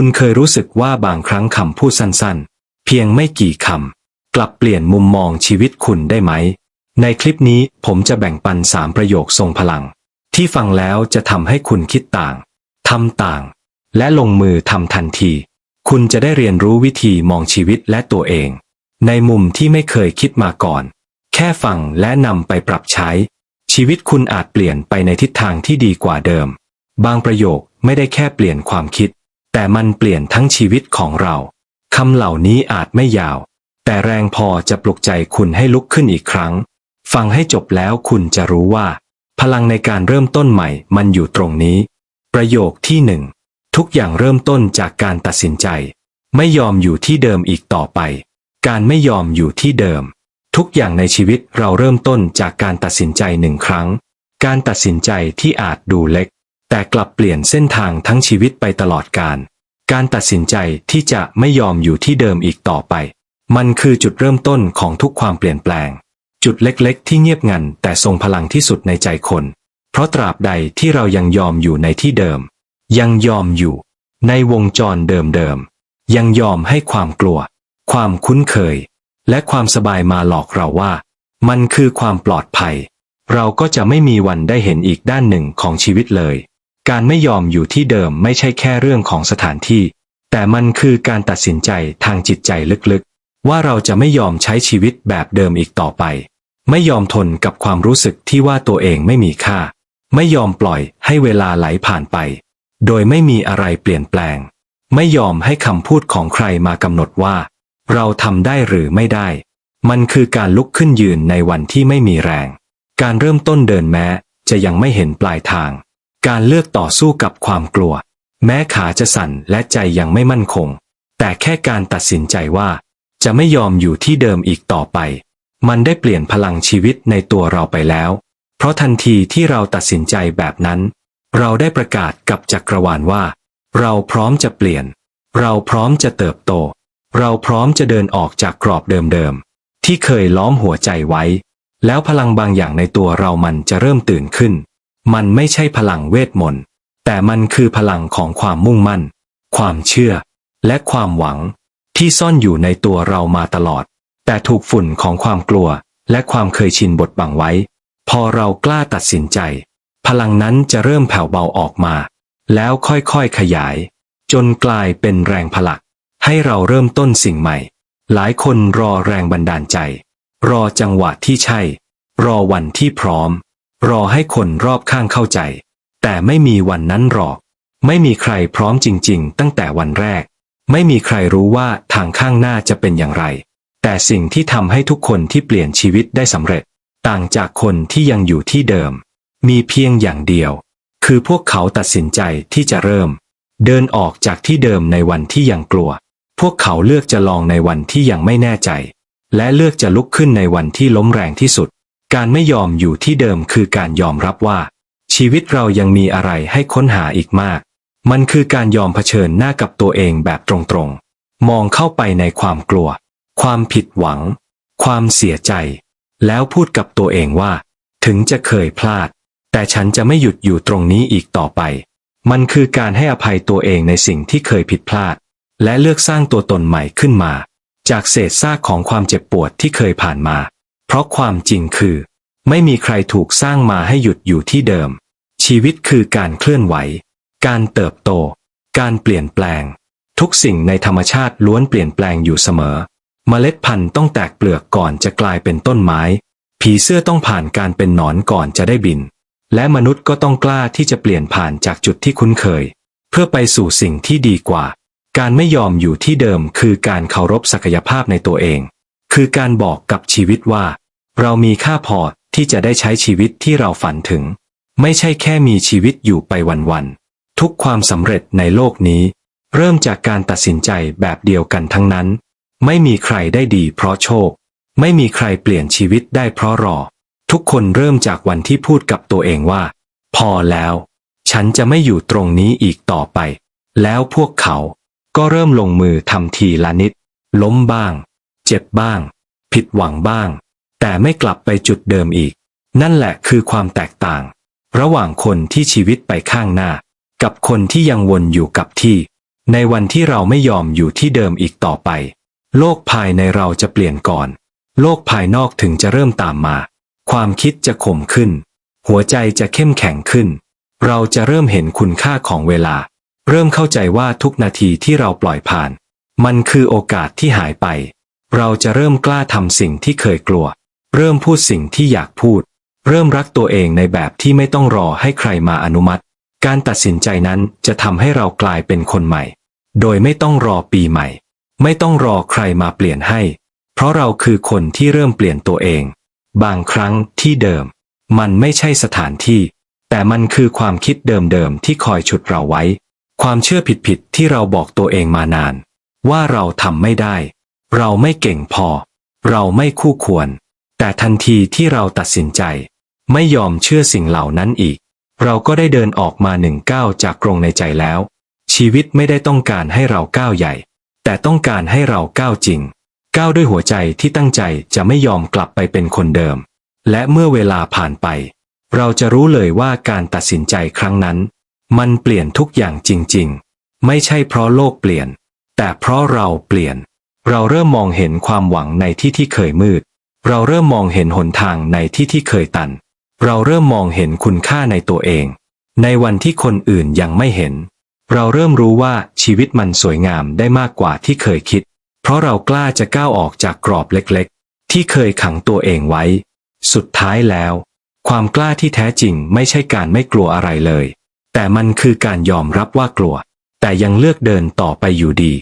คุณเคยรู้สึกว่าบางครั้งคำพูดสั้นๆ เพียงไม่กี่คำ กลับเปลี่ยนมุมมองชีวิตคุณได้ไหม ในคลิปนี้ผมจะแบ่งปันสามประโยคทรงพลัง ที่ฟังแล้วจะทำให้คุณคิดต่างทำต่าง และลงมือทำทันที คุณจะได้เรียนรู้วิธีมองชีวิตและตัวเอง ในมุมที่ไม่เคยคิดมาก่อน แค่ฟังและนำไปปรับใช้ ชีวิตคุณอาจเปลี่ยนไปในทิศทางที่ดีกว่าเดิม บางประโยคไม่ได้แค่เปลี่ยนความคิด แต่มันเปลี่ยนทั้งชีวิตของเรา คำเหล่านี้อาจไม่ยาว แต่แรงพอจะปลุกใจคุณให้ลุกขึ้นอีกครั้ง ฟังให้จบแล้วคุณจะรู้ว่า พลังในการเริ่มต้นใหม่มันอยู่ตรงนี้ ประโยคที่หนึ่งทุกอย่างเริ่มต้นจากการตัดสินใจ ไม่ยอมอยู่ที่เดิมอีกต่อไป การไม่ยอมอยู่ที่เดิม ทุกอย่างในชีวิตเราเริ่มต้นจากการตัดสินใจหนึ่งครั้ง การตัดสินใจที่อาจดูเล็ก แต่กลับเปลี่ยนเส้นทางทั้งชีวิตไปตลอดกาล การตัดสินใจที่จะไม่ยอมอยู่ที่เดิมอีกต่อไป มันคือจุดเริ่มต้นของทุกความเปลี่ยนแปลง จุดเล็กๆ ที่เงียบงันแต่ทรงพลังที่สุดในใจคน เพราะตราบใดที่เรายังยอมอยู่ในที่เดิม ยังยอมอยู่ ในวงจรเดิมๆยังยอมให้ความกลัว ความคุ้นเคย และความสบายมาหลอกเราว่า มันคือความปลอดภัย เราก็จะไม่มีวันได้เห็นอีกด้านหนึ่งของชีวิตเลย การไม่ยอมอยู่ที่เดิมไม่ใช่แค่เรื่องของสถานที่ แต่มันคือการตัดสินใจทางจิตใจลึกๆ ว่าเราจะไม่ยอมใช้ชีวิตแบบเดิมอีกต่อไป ไม่ยอมทนกับความรู้สึกที่ว่าตัวเองไม่มีค่า ไม่ยอมปล่อยให้เวลาไหลผ่านไป โดยไม่มีอะไรเปลี่ยนแปลง ไม่ยอมให้คำพูดของใครมากำหนดว่า เราทำได้หรือไม่ได้ มันคือการลุกขึ้นยืนในวันที่ไม่มีแรง การเริ่มต้นเดินแม้จะยังไม่เห็นปลายทาง การเลือกต่อสู้กับความกลัว แม้ขาจะสั่นและใจยังไม่มั่นคง แต่แค่การตัดสินใจว่า จะไม่ยอมอยู่ที่เดิมอีกต่อไป มันได้เปลี่ยนพลังชีวิตในตัวเราไปแล้ว เพราะทันทีที่เราตัดสินใจแบบนั้น เราได้ประกาศกับจักรวาลว่า เราพร้อมจะเปลี่ยน เราพร้อมจะเติบโต เราพร้อมจะเดินออกจากกรอบเดิมๆที่เคยล้อมหัวใจไว้ แล้วพลังบางอย่างในตัวเรามันจะเริ่มตื่นขึ้น มันไม่ใช่พลังเวทมนต์ แต่มันคือพลังของความมุ่งมั่น ความเชื่อ และความหวัง ที่ซ่อนอยู่ในตัวเรามาตลอด แต่ถูกฝุ่นของความกลัว และความเคยชินบดบังไว้ พอเรากล้าตัดสินใจ พลังนั้นจะเริ่มแผ่วเบาออกมา แล้วค่อยๆขยาย จนกลายเป็นแรงผลัก ให้เราเริ่มต้นสิ่งใหม่ หลายคนรอแรงบันดาลใจ รอจังหวะที่ใช่ รอวันที่พร้อม รอให้คนรอบข้างเข้าใจ แต่ไม่มีวันนั้นหรอก ไม่มีใครพร้อมจริง ๆ ตั้งแต่วันแรก ไม่มีใครรู้ว่าทางข้างหน้าจะเป็นอย่างไร แต่สิ่งที่ทำให้ทุกคนที่เปลี่ยนชีวิตได้สำเร็จ ต่างจากคนที่ยังอยู่ที่เดิม มีเพียงอย่างเดียว คือพวกเขาตัดสินใจที่จะเริ่ม เดินออกจากที่เดิมในวันที่ยังกลัว พวกเขาเลือกจะลองในวันที่ยังไม่แน่ใจ และเลือกจะลุกขึ้นในวันที่ล้มแรงที่สุด การไม่ยอมอยู่ที่เดิมคือการยอมรับว่า ชีวิตเรายังมีอะไรให้ค้นหาอีกมาก มันคือการยอมเผชิญหน้ากับตัวเองแบบตรงๆ มองเข้าไปในความกลัว ความผิดหวัง ความเสียใจ แล้วพูดกับตัวเองว่า ถึงจะเคยพลาด แต่ฉันจะไม่หยุดอยู่ตรงนี้อีกต่อไป มันคือการให้อภัยตัวเองในสิ่งที่เคยผิดพลาด และเลือกสร้างตัวตนใหม่ขึ้นมา จากเศษซากของความเจ็บปวดที่เคยผ่านมา เพราะความจริงคือ ไม่มีใครถูกสร้างมาให้หยุดอยู่ที่เดิม ชีวิตคือการเคลื่อนไหว การเติบโต การเปลี่ยนแปลง ทุกสิ่งในธรรมชาติล้วนเปลี่ยนแปลงอยู่เสมอเมล็ดพันธุ์ต้องแตกเปลือกก่อนจะกลายเป็นต้นไม้ ผีเสื้อต้องผ่านการเป็นหนอนก่อนจะได้บิน และมนุษย์ก็ต้องกล้าที่จะเปลี่ยนผ่านจากจุดที่คุ้นเคย เพื่อไปสู่สิ่งที่ดีกว่า การไม่ยอมอยู่ที่เดิมคือการเคารพศักยภาพในตัวเอง คือการบอกกับชีวิตว่า เรามีค่าพอที่จะได้ใช้ชีวิตที่เราฝันถึง ไม่ใช่แค่มีชีวิตอยู่ไปวันๆทุกความสำเร็จในโลกนี้ เริ่มจากการตัดสินใจแบบเดียวกันทั้งนั้น ไม่มีใครได้ดีเพราะโชค ไม่มีใครเปลี่ยนชีวิตได้เพราะรอ ทุกคนเริ่มจากวันที่พูดกับตัวเองว่า พอแล้ว ฉันจะไม่อยู่ตรงนี้อีกต่อไป แล้วพวกเขาก็เริ่มลงมือทำทีละนิด ล้มบ้าง เจ็บบ้าง ผิดหวังบ้าง แต่ไม่กลับไปจุดเดิมอีก นั่นแหละคือความแตกต่าง ระหว่างคนที่ชีวิตไปข้างหน้า กับคนที่ยังวนอยู่กับที่ ในวันที่เราไม่ยอมอยู่ที่เดิมอีกต่อไป โลกภายในเราจะเปลี่ยนก่อน โลกภายนอกถึงจะเริ่มตามมา ความคิดจะข่มขึ้น หัวใจจะเข้มแข็งขึ้น เราจะเริ่มเห็นคุณค่าของเวลา เริ่มเข้าใจว่าทุกนาทีที่เราปล่อยผ่าน มันคือโอกาสที่หายไป เราจะเริ่มกล้าทำสิ่งที่เคยกลัว เริ่มพูดสิ่งที่อยากพูด เริ่มรักตัวเองในแบบที่ไม่ต้องรอให้ใครมาอนุมัติ การตัดสินใจนั้นจะทำให้เรากลายเป็นคนใหม่ โดยไม่ต้องรอปีใหม่ ไม่ต้องรอใครมาเปลี่ยนให้ เพราะเราคือคนที่เริ่มเปลี่ยนตัวเอง บางครั้งที่เดิม มันไม่ใช่สถานที่ แต่มันคือความคิดเดิมๆที่คอยฉุดเราไว้ ความเชื่อผิดๆที่เราบอกตัวเองมานาน ว่าเราทำไม่ได้ เราไม่เก่งพอ เราไม่คู่ควร แต่ทันทีที่เราตัดสินใจ ไม่ยอมเชื่อสิ่งเหล่านั้นอีก เราก็ได้เดินออกมาหนึ่งก้าวจากกรงในใจแล้ว ชีวิตไม่ได้ต้องการให้เราก้าวใหญ่ แต่ต้องการให้เราก้าวจริง ก้าวด้วยหัวใจที่ตั้งใจจะไม่ยอมกลับไปเป็นคนเดิม และเมื่อเวลาผ่านไป เราจะรู้เลยว่าการตัดสินใจครั้งนั้น มันเปลี่ยนทุกอย่างจริง ๆ ไม่ใช่เพราะโลกเปลี่ยน แต่เพราะเราเปลี่ยน เราเริ่มมองเห็นความหวังในที่ที่เคยมืด เราเริ่มมองเห็นหนทางในที่ที่เคยตัน เราเริ่มมองเห็นคุณค่าในตัวเอง ในวันที่คนอื่นยังไม่เห็น เราเริ่มรู้ว่าชีวิตมันสวยงามได้มากกว่าที่เคยคิด เพราะเรากล้าจะก้าวออกจากกรอบเล็กๆ ที่เคยขังตัวเองไว้ สุดท้ายแล้ว ความกล้าที่แท้จริงไม่ใช่การไม่กลัวอะไรเลย แต่มันคือการยอมรับว่ากลัว แต่ยังเลือกเดินต่อไปอยู่ดี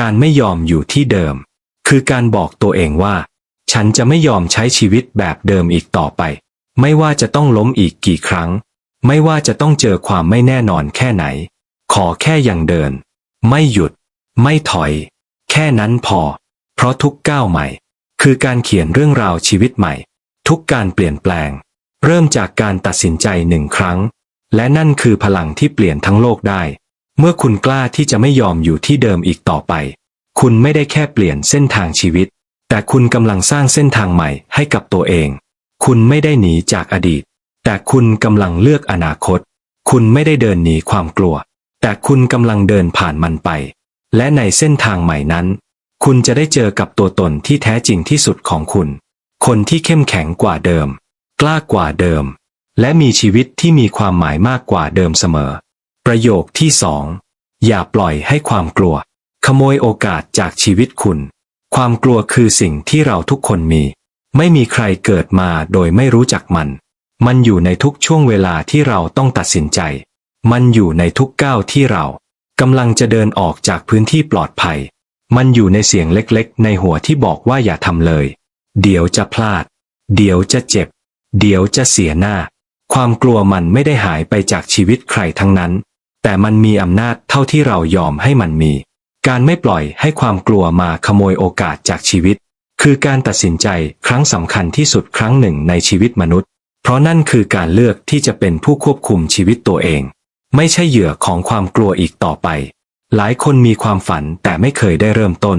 การไม่ยอมอยู่ที่เดิม คือการบอกตัวเองว่า ฉันจะไม่ยอมใช้ชีวิตแบบเดิมอีกต่อไป ไม่ว่าจะต้องล้มอีกกี่ครั้ง ไม่ว่าจะต้องเจอความไม่แน่นอนแค่ไหน ขอแค่ยังเดิน ไม่หยุด ไม่ถอย แค่นั้นพอ เพราะทุกก้าวใหม่ คือการเขียนเรื่องราวชีวิตใหม่ ทุกการเปลี่ยนแปลง เริ่มจากการตัดสินใจหนึ่งครั้ง และนั่นคือพลังที่เปลี่ยนทั้งโลกได้ เมื่อคุณกล้าที่จะไม่ยอมอยู่ที่เดิมอีกต่อไป คุณไม่ได้แค่เปลี่ยนเส้นทางชีวิต แต่คุณกำลังสร้างเส้นทางใหม่ให้กับตัวเอง คุณไม่ได้หนีจากอดีต แต่คุณกำลังเลือกอนาคต คุณไม่ได้เดินหนีความกลัว แต่คุณกำลังเดินผ่านมันไป และในเส้นทางใหม่นั้น คุณจะได้เจอกับตัวตนที่แท้จริงที่สุดของคุณ คนที่เข้มแข็งกว่าเดิม กล้ากว่าเดิม และมีชีวิตที่มีความหมายมากกว่าเดิมเสมอ ประโยคที่สองอย่าปล่อยให้ความกลัว ขโมยโอกาสจากชีวิตคุณ ความกลัวคือสิ่งที่เราทุกคนมี ไม่มีใครเกิดมาโดยไม่รู้จักมัน มันอยู่ในทุกช่วงเวลาที่เราต้องตัดสินใจ มันอยู่ในทุกก้าวที่เรากำลังจะเดินออกจากพื้นที่ปลอดภัย มันอยู่ในเสียงเล็กๆ ในหัวที่บอกว่าอย่าทำเลย เดี๋ยวจะพลาด เดี๋ยวจะเจ็บ เดี๋ยวจะเสียหน้า ความกลัวมันไม่ได้หายไปจากชีวิตใครทั้งนั้น แต่มันมีอำนาจเท่าที่เรายอมให้มันมี การไม่ปล่อยให้ความกลัวมาขโมยโอกาสจากชีวิต คือการตัดสินใจครั้งสำคัญที่สุดครั้งหนึ่งในชีวิตมนุษย์ เพราะนั่นคือการเลือกที่จะเป็นผู้ควบคุมชีวิตตัวเอง ไม่ใช่เหยื่อของความกลัวอีกต่อไป หลายคนมีความฝันแต่ไม่เคยได้เริ่มต้น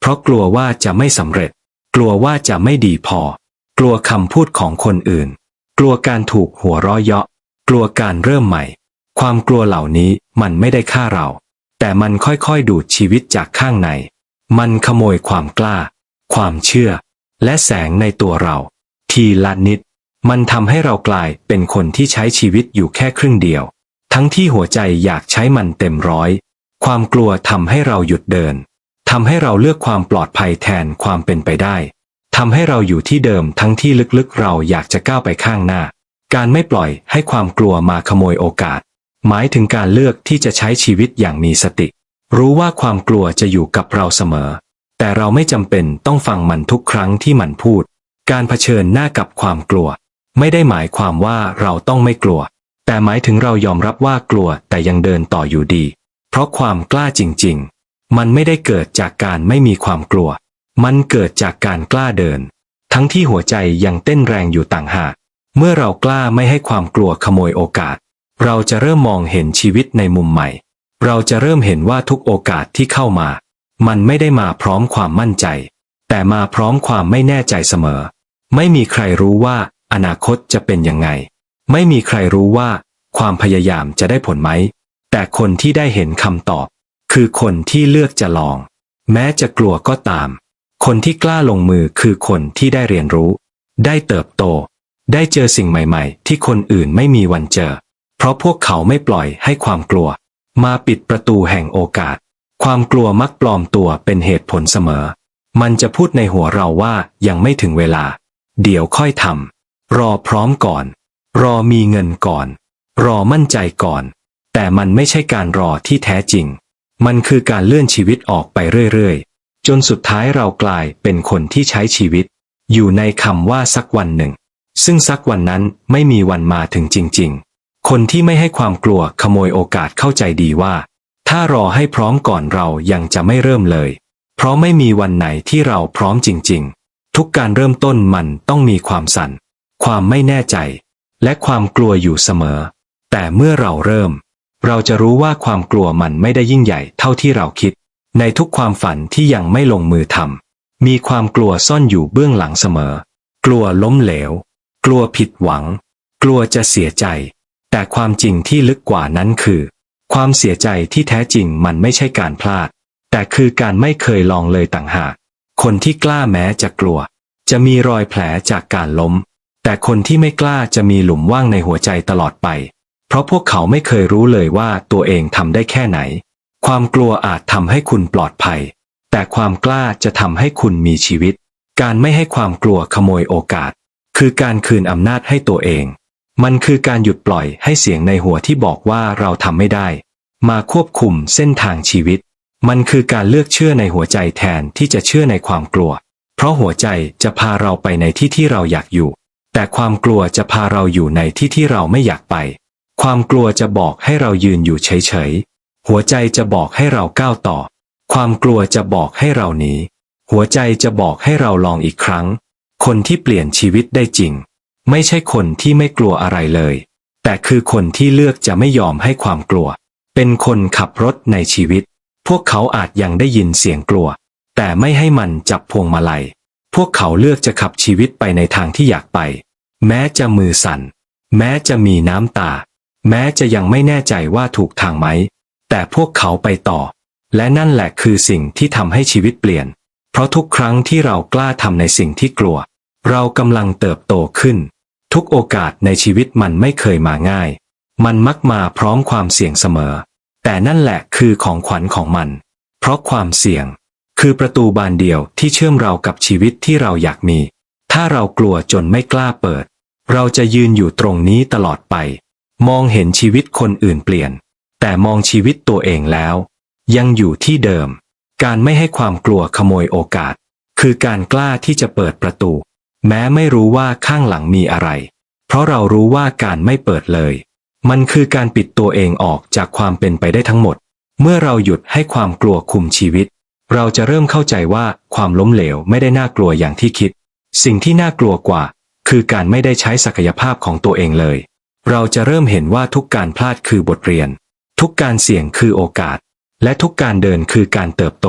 เพราะกลัวว่าจะไม่สำเร็จ กลัวว่าจะไม่ดีพอ กลัวคำพูดของคนอื่น กลัวการถูกหัวเราะเยาะ กลัวการเริ่มใหม่ ความกลัวเหล่านี้มันไม่ได้ฆ่าเรา แต่มันค่อยๆดูดชีวิตจากข้างใน มันขโมยความกล้า ความเชื่อ และแสงในตัวเรา ทีละนิด มันทำให้เรากลายเป็นคนที่ใช้ชีวิตอยู่แค่ครึ่งเดียว ทั้งที่หัวใจอยากใช้มันเต็มร้อย ความกลัวทำให้เราหยุดเดินทำให้เราเลือกความปลอดภัยแทนความเป็นไปได้ทำให้เราอยู่ที่เดิมทั้งที่ลึกๆ เราอยากจะก้าวไปข้างหน้า การไม่ปล่อยให้ความกลัวมาขโมยโอกาส หมายถึงการเลือกที่จะใช้ชีวิตอย่างมีสติ รู้ว่าความกลัวจะอยู่กับเราเสมอ แต่เราไม่จำเป็นต้องฟังมันทุกครั้งที่มันพูด การเผชิญหน้ากับความกลัว ไม่ได้หมายความว่าเราต้องไม่กลัว แต่หมายถึงเรายอมรับว่ากลัวแต่ยังเดินต่ออยู่ดี เพราะความกล้าจริง ๆ มันไม่ได้เกิดจากการไม่มีความกลัว มันเกิดจากการกล้าเดิน ทั้งที่หัวใจยังเต้นแรงอยู่ต่างหากเมื่อเรากล้าไม่ให้ความกลัวขโมยโอกาส เราจะเริ่มมองเห็นชีวิตในมุมใหม่ เราจะเริ่มเห็นว่าทุกโอกาสที่เข้ามา มันไม่ได้มาพร้อมความมั่นใจ แต่มาพร้อมความไม่แน่ใจเสมอ ไม่มีใครรู้ว่าอนาคตจะเป็นยังไง ไม่มีใครรู้ว่า ความพยายามจะได้ผลไหม แต่คนที่ได้เห็นคำตอบ คือคนที่เลือกจะลอง แม้จะกลัวก็ตาม คนที่กล้าลงมือคือคนที่ได้เรียนรู้ ได้เติบโต ได้เจอสิ่งใหม่ ๆ ที่คนอื่นไม่มีวันเจอ เพราะพวกเขาไม่ปล่อยให้ความกลัว มาปิดประตูแห่งโอกาส ความกลัวมักปลอมตัวเป็นเหตุผลเสมอ มันจะพูดในหัวเราว่ายังไม่ถึงเวลา เดี๋ยวค่อยทำรอพร้อมก่อน รอมีเงินก่อน รอมั่นใจก่อน แต่มันไม่ใช่การรอที่แท้จริง มันคือการเลื่อนชีวิตออกไปเรื่อยๆ จนสุดท้ายเรากลายเป็นคนที่ใช้ชีวิต อยู่ในคำว่าสักวันหนึ่ง ซึ่งสักวันนั้นไม่มีวันมาถึงจริง ๆ คนที่ไม่ให้ความกลัวขโมยโอกาสเข้าใจดีว่า ถ้ารอให้พร้อมก่อนเรายังจะไม่เริ่มเลย เพราะไม่มีวันไหนที่เราพร้อมจริง ๆ ทุกการเริ่มต้นมันต้องมีความสั่น ความไม่แน่ใจ และความกลัวอยู่เสมอ แต่เมื่อเราเริ่ม เราจะรู้ว่าความกลัวมันไม่ได้ยิ่งใหญ่เท่าที่เราคิด ในทุกความฝันที่ยังไม่ลงมือทำมีความกลัวซ่อนอยู่เบื้องหลังเสมอ กลัวล้มเหลว กลัวผิดหวัง กลัวจะเสียใจ แต่ความจริงที่ลึกกว่านั้นคือ ความเสียใจที่แท้จริงมันไม่ใช่การพลาด แต่คือการไม่เคยลองเลยต่างหาก คนที่กล้าแม้จะกลัว จะมีรอยแผลจากการล้ม แต่คนที่ไม่กล้าจะมีหลุมว่างในหัวใจตลอดไป เพราะพวกเขาไม่เคยรู้เลยว่าตัวเองทำได้แค่ไหน ความกลัวอาจทำให้คุณปลอดภัย แต่ความกล้าจะทำให้คุณมีชีวิต การไม่ให้ความกลัวขโมยโอกาส คือการคืนอำนาจให้ตัวเอง มันคือการหยุดปล่อยให้เสียงในหัวที่บอกว่าเราทำไม่ได้ มาควบคุมเส้นทางชีวิต มันคือการเลือกเชื่อในหัวใจแทนที่จะเชื่อในความกลัว เพราะหัวใจจะพาเราไปในที่ที่เราอยากอยู่ แต่ความกลัวจะพาเราอยู่ในที่ที่เราไม่อยากไป ความกลัวจะบอกให้เรายืนอยู่เฉยๆ หัวใจจะบอกให้เราก้าวต่อ ความกลัวจะบอกให้เราหนี หัวใจจะบอกให้เราลองอีกครั้ง คนที่เปลี่ยนชีวิตได้จริง ไม่ใช่คนที่ไม่กลัวอะไรเลย แต่คือคนที่เลือกจะไม่ยอมให้ความกลัว เป็นคนขับรถในชีวิต พวกเขาอาจยังได้ยินเสียงกลัว แต่ไม่ให้มันจับพวงมาลัย พวกเขาเลือกจะขับชีวิตไปในทางที่อยากไป แม้จะมือสั่น แม้จะมีน้ำตา แม้จะยังไม่แน่ใจว่าถูกทางไหม แต่พวกเขาไปต่อ และนั่นแหละคือสิ่งที่ทำให้ชีวิตเปลี่ยน เพราะทุกครั้งที่เรากล้าทำในสิ่งที่กลัว เรากำลังเติบโตขึ้น ทุกโอกาสในชีวิตมันไม่เคยมาง่าย มันมักมาพร้อมความเสี่ยงเสมอ แต่นั่นแหละคือของขวัญของมัน เพราะความเสี่ยง คือประตูบานเดียวที่เชื่อมเรากับชีวิตที่เราอยากมี ถ้าเรากลัวจนไม่กล้าเปิด เราจะยืนอยู่ตรงนี้ตลอดไป มองเห็นชีวิตคนอื่นเปลี่ยน แต่มองชีวิตตัวเองแล้ว ยังอยู่ที่เดิม การไม่ให้ความกลัวขโมยโอกาส คือการกล้าที่จะเปิดประตู แม้ไม่รู้ว่าข้างหลังมีอะไร เพราะเรารู้ว่าการไม่เปิดเลย มันคือการปิดตัวเองออกจากความเป็นไปได้ทั้งหมด เมื่อเราหยุดให้ความกลัวคุมชีวิต เราจะเริ่มเข้าใจว่าความล้มเหลวไม่ได้น่ากลัวอย่างที่คิด สิ่งที่น่ากลัวกว่า คือการไม่ได้ใช้ศักยภาพของตัวเองเลย เราจะเริ่มเห็นว่าทุกการพลาดคือบทเรียน ทุกการเสี่ยงคือโอกาส และทุกการเดินคือการเติบโต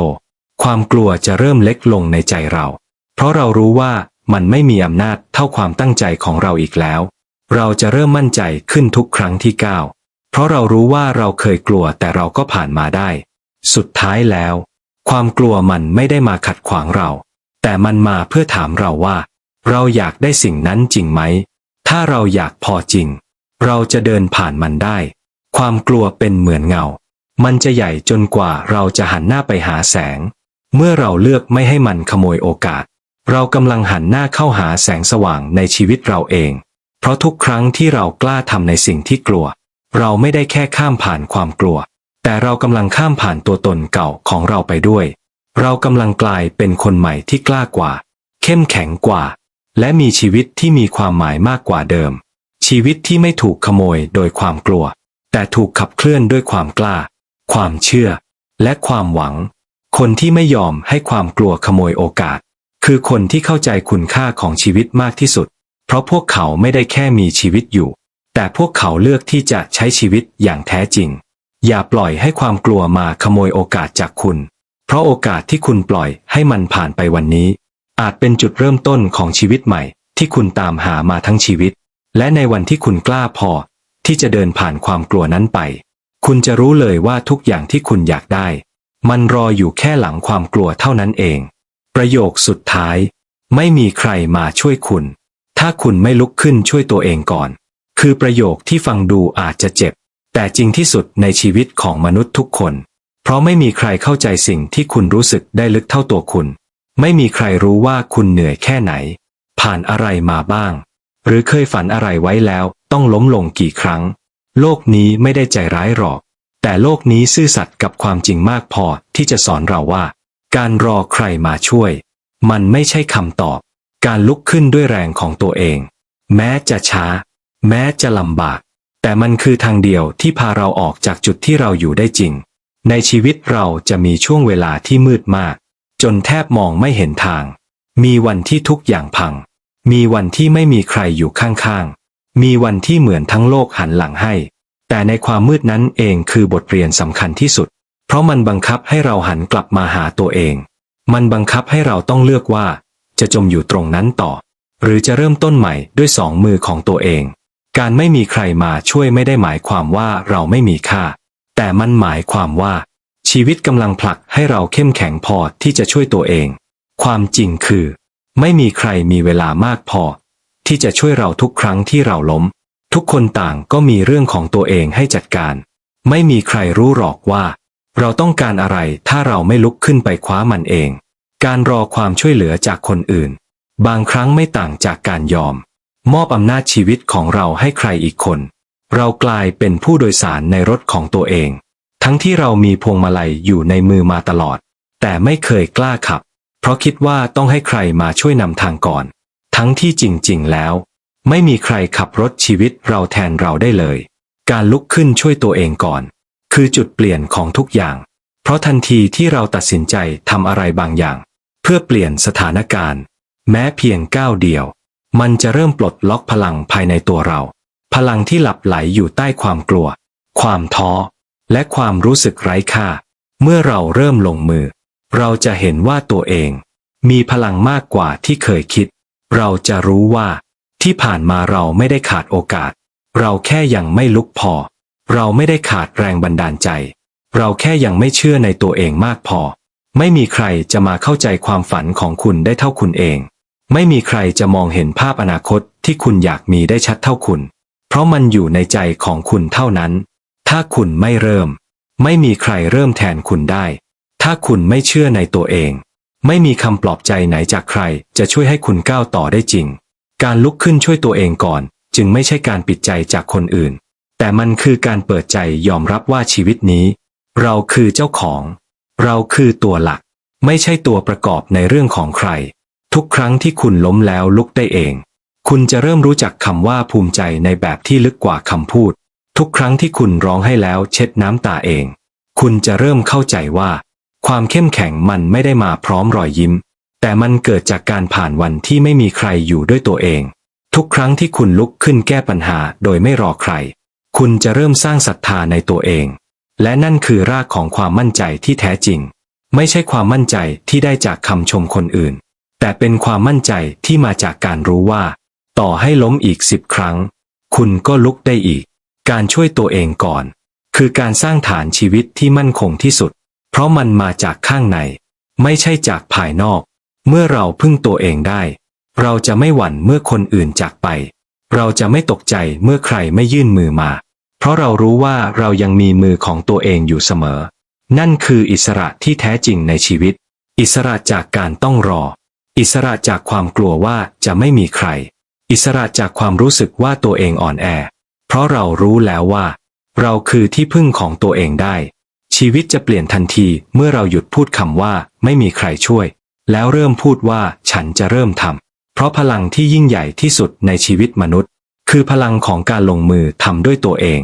ความกลัวจะเริ่มเล็กลงในใจเรา เพราะเรารู้ว่า มันไม่มีอำนาจเท่าความตั้งใจของเราอีกแล้ว เราจะเริ่มมั่นใจขึ้นทุกครั้งที่ก้าวเพราะเรารู้ว่าเราเคยกลัวแต่เราก็ผ่านมาได้ สุดท้ายแล้ว ความกลัวมันไม่ได้มาขัดขวางเรา แต่มันมาเพื่อถามเราว่า เราอยากได้สิ่งนั้นจริงไหม ถ้าเราอยากพอจริง เราจะเดินผ่านมันได้ ความกลัวเป็นเหมือนเงา มันจะใหญ่จนกว่าเราจะหันหน้าไปหาแสง เมื่อเราเลือกไม่ให้มันขโมยโอกาส เรากำลังหันหน้าเข้าหาแสงสว่างในชีวิตเราเอง เพราะทุกครั้งที่เรากล้าทำในสิ่งที่กลัว เราไม่ได้แค่ข้ามผ่านความกลัว แต่เรากำลังข้ามผ่านตัวตนเก่าของเราไปด้วย เรากำลังกลายเป็นคนใหม่ที่กล้ากว่า เข้มแข็งกว่า และมีชีวิตที่มีความหมายมากกว่าเดิม ชีวิตที่ไม่ถูกขโมยโดยความกลัว แต่ถูกขับเคลื่อนด้วยความกล้า ความเชื่อ และความหวัง คนที่ไม่ยอมให้ความกลัวขโมยโอกาส คือคนที่เข้าใจคุณค่าของชีวิตมากที่สุด เพราะพวกเขาไม่ได้แค่มีชีวิตอยู่ แต่พวกเขาเลือกที่จะใช้ชีวิตอย่างแท้จริง อย่าปล่อยให้ความกลัวมาขโมยโอกาสจากคุณ เพราะโอกาสที่คุณปล่อยให้มันผ่านไปวันนี้ อาจเป็นจุดเริ่มต้นของชีวิตใหม่ ที่คุณตามหามาทั้งชีวิต และในวันที่คุณกล้าพอ ที่จะเดินผ่านความกลัวนั้นไป คุณจะรู้เลยว่าทุกอย่างที่คุณอยากได้ มันรออยู่แค่หลังความกลัวเท่านั้นเอง ประโยคสุดท้าย ไม่มีใครมาช่วยคุณ ถ้าคุณไม่ลุกขึ้นช่วยตัวเองก่อน คือประโยคที่ฟังดูอาจจะเจ็บ แต่จริงที่สุดในชีวิตของมนุษย์ทุกคน เพราะไม่มีใครเข้าใจสิ่งที่คุณรู้สึกได้ลึกเท่าตัวคุณ ไม่มีใครรู้ว่าคุณเหนื่อยแค่ไหน ผ่านอะไรมาบ้าง หรือเคยฝันอะไรไว้แล้วต้องล้มลงกี่ครั้ง โลกนี้ไม่ได้ใจร้ายหรอก แต่โลกนี้ซื่อสัตย์กับความจริงมากพอที่จะสอนเราว่า การรอใครมาช่วย มันไม่ใช่คำตอบ การลุกขึ้นด้วยแรงของตัวเอง แม้จะช้า แม้จะลำบาก แต่มันคือทางเดียวที่พาเราออกจากจุดที่เราอยู่ได้จริง ในชีวิตเราจะมีช่วงเวลาที่มืดมาก จนแทบมองไม่เห็นทาง มีวันที่ทุกอย่างพัง มีวันที่ไม่มีใครอยู่ข้างๆ มีวันที่เหมือนทั้งโลกหันหลังให้ แต่ในความมืดนั้นเองคือบทเรียนสำคัญที่สุด ราะมันบังคับให้เราหันกลับมาหาตัวเอง มันบังคับให้เราต้องเลือกว่า จะจมอยู่ตรงนั้นต่อ หรือจะเริ่มต้นใหม่ด้วยสองมือของตัวเอง การไม่มีใครมาช่วยไม่ได้หมายความว่าเราไม่มีค่า แต่มันหมายความว่า ชีวิตกำลังผลักให้เราเข้มแข็งพอที่จะช่วยตัวเอง ความจริงคือ ไม่มีใครมีเวลามากพอ ที่จะช่วยเราทุกครั้งที่เราล้ม ทุกคนต่างก็มีเรื่องของตัวเองให้จัดการ ไม่มีใครรู้หรอกว่า เราต้องการอะไรถ้าเราไม่ลุกขึ้นไปคว้ามันเอง การรอความช่วยเหลือจากคนอื่น บางครั้งไม่ต่างจากการยอม มอบอำนาจชีวิตของเราให้ใครอีกคน เรากลายเป็นผู้โดยสารในรถของตัวเอง ทั้งที่เรามีพวงมาลัยอยู่ในมือมาตลอด แต่ไม่เคยกล้าขับ เพราะคิดว่าต้องให้ใครมาช่วยนำทางก่อน ทั้งที่จริงๆแล้ว ไม่มีใครขับรถชีวิตเราแทนเราได้เลย การลุกขึ้นช่วยตัวเองก่อน คือจุดเปลี่ยนของทุกอย่าง เพราะทันทีที่เราตัดสินใจทำอะไรบางอย่าง เพื่อเปลี่ยนสถานการณ์ แม้เพียงก้าวเดียว มันจะเริ่มปลดล็อกพลังภายในตัวเรา พลังที่หลับไหลอยู่ใต้ความกลัว ความท้อ และความรู้สึกไร้ค่า เมื่อเราเริ่มลงมือ เราจะเห็นว่าตัวเอง มีพลังมากกว่าที่เคยคิด เราจะรู้ว่า ที่ผ่านมาเราไม่ได้ขาดโอกาส เราแค่ยังไม่ลุกพอ เราไม่ได้ขาดแรงบันดาลใจ เราแค่ยังไม่เชื่อในตัวเองมากพอ ไม่มีใครจะมาเข้าใจความฝันของคุณได้เท่าคุณเอง ไม่มีใครจะมองเห็นภาพอนาคตที่คุณอยากมีได้ชัดเท่าคุณ เพราะมันอยู่ในใจของคุณเท่านั้น ถ้าคุณไม่เริ่ม ไม่มีใครเริ่มแทนคุณได้ ถ้าคุณไม่เชื่อในตัวเอง ไม่มีคำปลอบใจไหนจากใครจะช่วยให้คุณก้าวต่อได้จริง การลุกขึ้นช่วยตัวเองก่อน จึงไม่ใช่การปิดใจจากคนอื่น แต่มันคือการเปิดใจยอมรับว่าชีวิตนี้ เราคือเจ้าของ เราคือตัวหลัก ไม่ใช่ตัวประกอบในเรื่องของใคร ทุกครั้งที่คุณล้มแล้วลุกได้เอง คุณจะเริ่มรู้จักคำว่าภูมิใจในแบบที่ลึกกว่าคำพูด ทุกครั้งที่คุณร้องให้แล้วเช็ดน้ำตาเอง คุณจะเริ่มเข้าใจว่า ความเข้มแข็งมันไม่ได้มาพร้อมรอยยิ้ม แต่มันเกิดจากการผ่านวันที่ไม่มีใครอยู่ด้วยตัวเอง ทุกครั้งที่คุณลุกขึ้นแก้ปัญหาโดยไม่รอใคร คุณจะเริ่มสร้างศรัทธาในตัวเอง และนั่นคือรากของความมั่นใจที่แท้จริง ไม่ใช่ความมั่นใจที่ได้จากคำชมคนอื่น แต่เป็นความมั่นใจที่มาจากการรู้ว่า ต่อให้ล้มอีกสิบครั้ง คุณก็ลุกได้อีก การช่วยตัวเองก่อน คือการสร้างฐานชีวิตที่มั่นคงที่สุด เพราะมันมาจากข้างใน ไม่ใช่จากภายนอก เมื่อเราพึ่งตัวเองได้ เราจะไม่หวั่นเมื่อคนอื่นจากไป เราจะไม่ตกใจเมื่อใครไม่ยื่นมือมา เพราะเรารู้ว่าเรายังมีมือของตัวเองอยู่เสมอ นั่นคืออิสระที่แท้จริงในชีวิต อิสระจากการต้องรอ อิสระจากความกลัวว่าจะไม่มีใคร อิสระจากความรู้สึกว่าตัวเองอ่อนแอ เพราะเรารู้แล้วว่า เราคือที่พึ่งของตัวเองได้ ชีวิตจะเปลี่ยนทันทีเมื่อเราหยุดพูดคำว่าไม่มีใครช่วย แล้วเริ่มพูดว่าฉันจะเริ่มทำ เพราะพลังที่ยิ่งใหญ่ที่สุดในชีวิตมนุษย์ คือพลังของการลงมือทำด้วยตัวเอง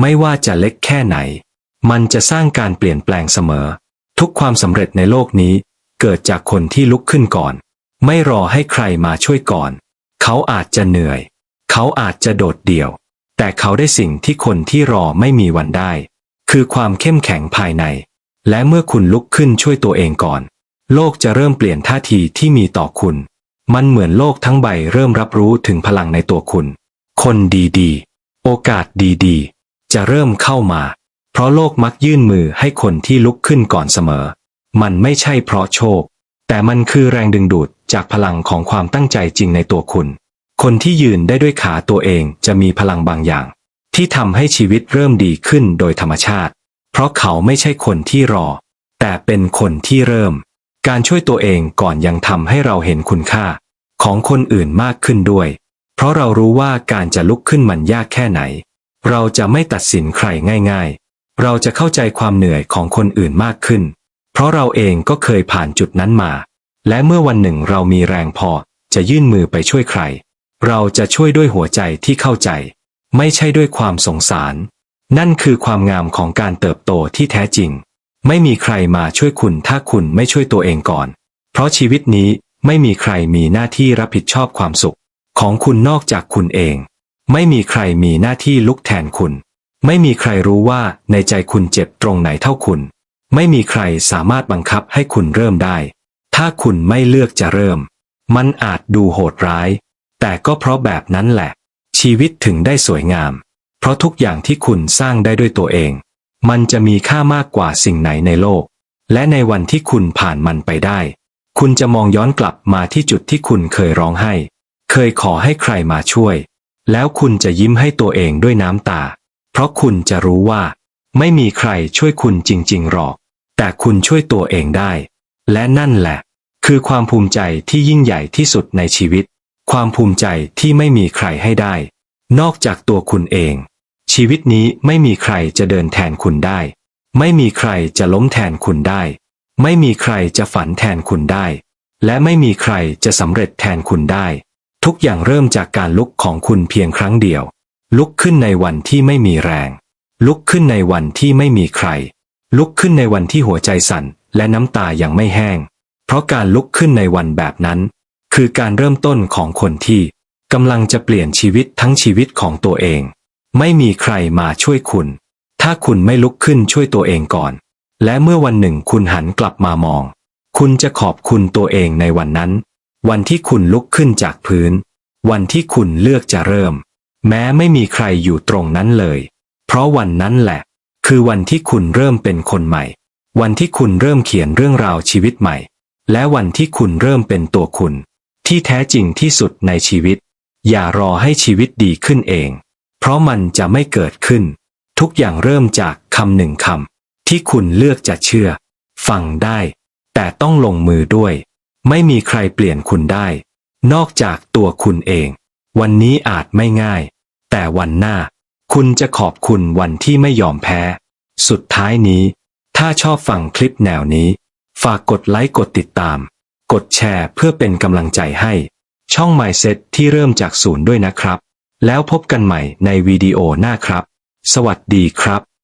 ไม่ว่าจะเล็กแค่ไหน มันจะสร้างการเปลี่ยนแปลงเสมอ ทุกความสำเร็จในโลกนี้ เกิดจากคนที่ลุกขึ้นก่อน ไม่รอให้ใครมาช่วยก่อน เขาอาจจะเหนื่อย เขาอาจจะโดดเดี่ยว แต่เขาได้สิ่งที่คนที่รอไม่มีวันได้ คือความเข้มแข็งภายใน และเมื่อคุณลุกขึ้นช่วยตัวเองก่อน โลกจะเริ่มเปลี่ยนท่าทีที่มีต่อคุณ มันเหมือนโลกทั้งใบเริ่มรับรู้ถึงพลังในตัวคุณ คนดีๆ โอกาสดีๆ จะเริ่มเข้ามา เพราะโลกมักยื่นมือให้คนที่ลุกขึ้นก่อนเสมอ มันไม่ใช่เพราะโชค แต่มันคือแรงดึงดูดจากพลังของความตั้งใจจริงในตัวคุณ คนที่ยืนได้ด้วยขาตัวเองจะมีพลังบางอย่าง ที่ทำให้ชีวิตเริ่มดีขึ้นโดยธรรมชาติ เพราะเขาไม่ใช่คนที่รอ แต่เป็นคนที่เริ่ม การช่วยตัวเองก่อนยังทำให้เราเห็นคุณค่า ของคนอื่นมากขึ้นด้วย เพราะเรารู้ว่าการจะลุกขึ้นมันยากแค่ไหน เราจะไม่ตัดสินใครง่าย ๆ เราจะเข้าใจความเหนื่อยของคนอื่นมากขึ้น เพราะเราเองก็เคยผ่านจุดนั้นมา และเมื่อวันหนึ่งเรามีแรงพอจะยื่นมือไปช่วยใคร เราจะช่วยด้วยหัวใจที่เข้าใจ ไม่ใช่ด้วยความสงสาร นั่นคือความงามของการเติบโตที่แท้จริง ไม่มีใครมาช่วยคุณถ้าคุณไม่ช่วยตัวเองก่อน เพราะชีวิตนี้ไม่มีใครมีหน้าที่รับผิดชอบความสุข ของคุณนอกจากคุณเอง ไม่มีใครมีหน้าที่ลุกแทนคุณ ไม่มีใครรู้ว่าในใจคุณเจ็บตรงไหนเท่าคุณ ไม่มีใครสามารถบังคับให้คุณเริ่มได้ ถ้าคุณไม่เลือกจะเริ่ม มันอาจดูโหดร้าย แต่ก็เพราะแบบนั้นแหละ ชีวิตถึงได้สวยงาม เพราะทุกอย่างที่คุณสร้างได้ด้วยตัวเอง มันจะมีค่ามากกว่าสิ่งไหนในโลก และในวันที่คุณผ่านมันไปได้ คุณจะมองย้อนกลับมาที่จุดที่คุณเคยร้องไห้ เคยขอให้ใครมาช่วย แล้วคุณจะยิ้มให้ตัวเองด้วยน้ำตา เพราะคุณจะรู้ว่า ไม่มีใครช่วยคุณจริงๆหรอก แต่คุณช่วยตัวเองได้ และนั่นแหละ คือความภูมิใจที่ยิ่งใหญ่ที่สุดในชีวิต ความภูมิใจที่ไม่มีใครให้ได้ นอกจากตัวคุณเอง ชีวิตนี้ไม่มีใครจะเดินแทนคุณได้ ไม่มีใครจะล้มแทนคุณได้ ไม่มีใครจะฝันแทนคุณได้ และไม่มีใครจะสำเร็จแทนคุณได้ ทุกอย่างเริ่มจากการลุกของคุณเพียงครั้งเดียว ลุกขึ้นในวันที่ไม่มีแรง ลุกขึ้นในวันที่ไม่มีใคร ลุกขึ้นในวันที่หัวใจสั่น และน้ำตายังไม่แห้ง เพราะการลุกขึ้นในวันแบบนั้น คือการเริ่มต้นของคนที่กำลังจะเปลี่ยนชีวิตทั้งชีวิตของตัวเอง ไม่มีใครมาช่วยคุณ ถ้าคุณไม่ลุกขึ้นช่วยตัวเองก่อน และเมื่อวันหนึ่งคุณหันกลับมามอง คุณจะขอบคุณตัวเองในวันนั้น วันที่คุณลุกขึ้นจากพื้น วันที่คุณเลือกจะเริ่ม แม้ไม่มีใครอยู่ตรงนั้นเลย เพราะวันนั้นแหละ คือวันที่คุณเริ่มเป็นคนใหม่ วันที่คุณเริ่มเขียนเรื่องราวชีวิตใหม่ และวันที่คุณเริ่มเป็นตัวคุณ ที่แท้จริงที่สุดในชีวิต อย่ารอให้ชีวิตดีขึ้นเอง ราะมันจะไม่เกิดขึ้น ทุกอย่างเริ่มจากคำหนึ่งคำที่คุณเลือกจะเชื่อ ฟังได้ แต่ต้องลงมือด้วย ไม่มีใครเปลี่ยนคุณได้ นอกจากตัวคุณเอง วันนี้อาจไม่ง่าย แต่วันหน้า คุณจะขอบคุณวันที่ไม่ยอมแพ้ สุดท้ายนี้ ถ้าชอบฟังคลิปแนวนี้ ฝากกดไลค์กดติดตาม กดแชร์เพื่อเป็นกำลังใจให้ ช่อง Mindset ที่เริ่มจากศูนย์ด้วยนะครับ แล้วพบกันใหม่ในวิดีโอหน้าครับ สวัสดีครับ